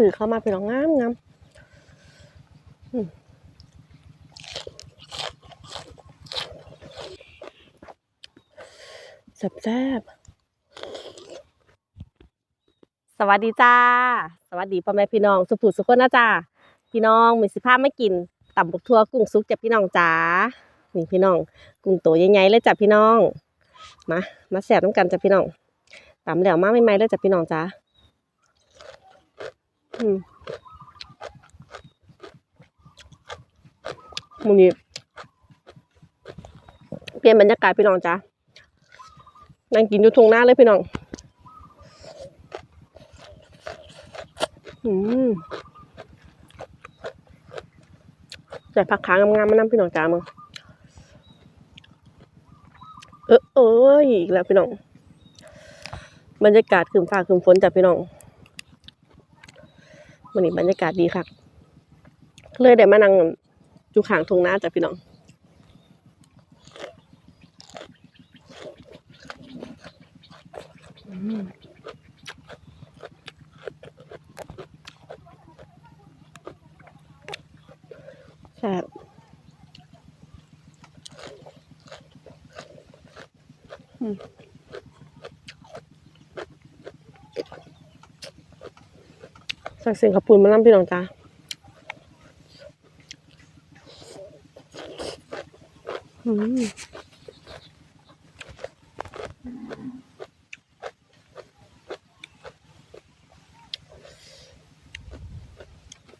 สื่อเข้ามาพี่น้องงามงามแซ่บแซ่บสวัสดีจ้า สวัสดีพ่อแม่พี่น้อง สุภูสุขนะจ้าพี่น้องมีสิภาพไม่กินต่ำบกทัวกุ้งซุกจ้ะพี่น้องจ้านี่พี่น้อง กุ้งโตใหญ่ๆเลยจ้ะพี่น้อง มา มาแซ่บน้ำกันจ้ะพี่น้องตำแล้วมาใหม่ๆเลยจ้ะพี่น้องจ้า มมูนี้ เปลี่ยนบรรยากาศพี่น้องจ้านั่งกินอยู่ทุ่งนาเลยพี่น้อง อืมใส่ผักขางามๆมานั่งพี่น้องจ้ามึงเออเอ้ยอีกแล้วพี่น้อง บรรยากาศคืมฟ้าคืมฝนจ้ะพี่น้อง วันนี้บรรยากาศดีค่ะเลยได้มานั่งอยู่ข้างทุ่งนาจ้ะพี่น้องอืมแซ่บอืม สักเสียงขับปุ่นมาล่ำพี่น้องจ้าอืม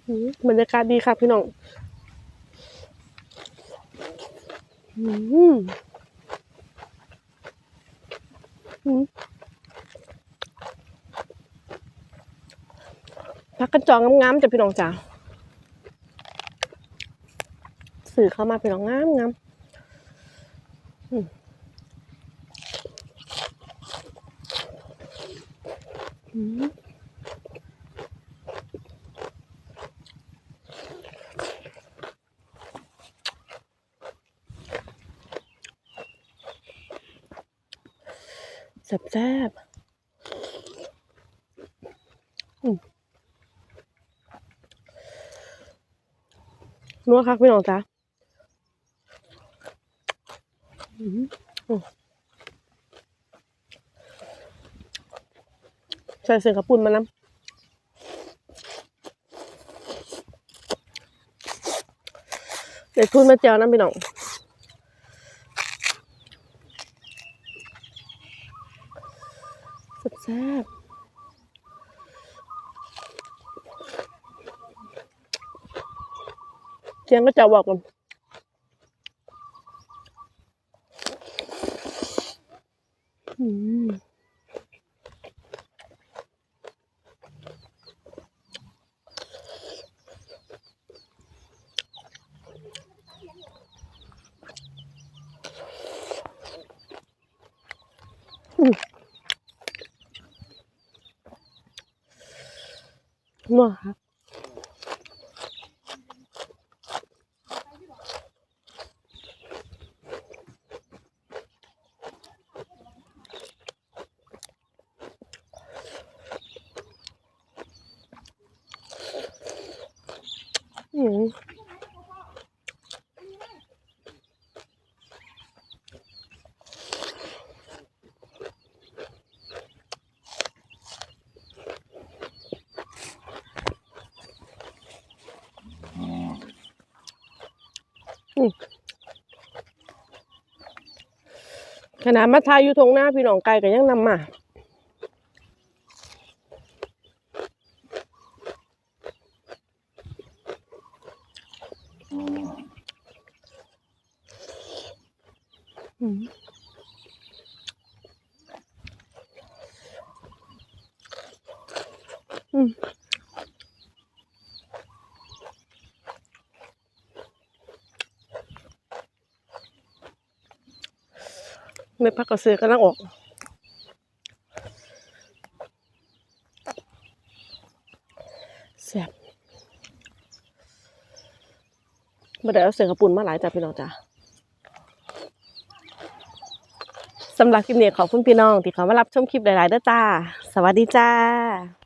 อืมบรรยากาศดีค่ะพี่น้องอืมอืม กกันจองงามๆจ้ะพี่น้องจ้าสื่อเข้ามาพี่น้องงามงามอืมแซ่บแซ่บอืม นัวคักพี่น้องจ้าใส่เสียงกระปุ่นมาน้ำเด็ดทุนมาเจียวน้ำพี่น้อง แซ่บ เจียงก็จะบอกกันอืมนัวครับ ขนาดมาทายอยู่ทงหน้าพี่น้องไก่ก็ยังนำมา อืมอืมไม่พักกระเสือกำลังออกแซ่บมาได้เอาเสือกระปุ่นมาหลายจ้ะพี่น้องจ้ะ สำหรับคลิปนี้ขอบคุณพี่น้อง ที่เขามารับชมคลิปหลายๆเด้อจ้า สวัสดีจ้า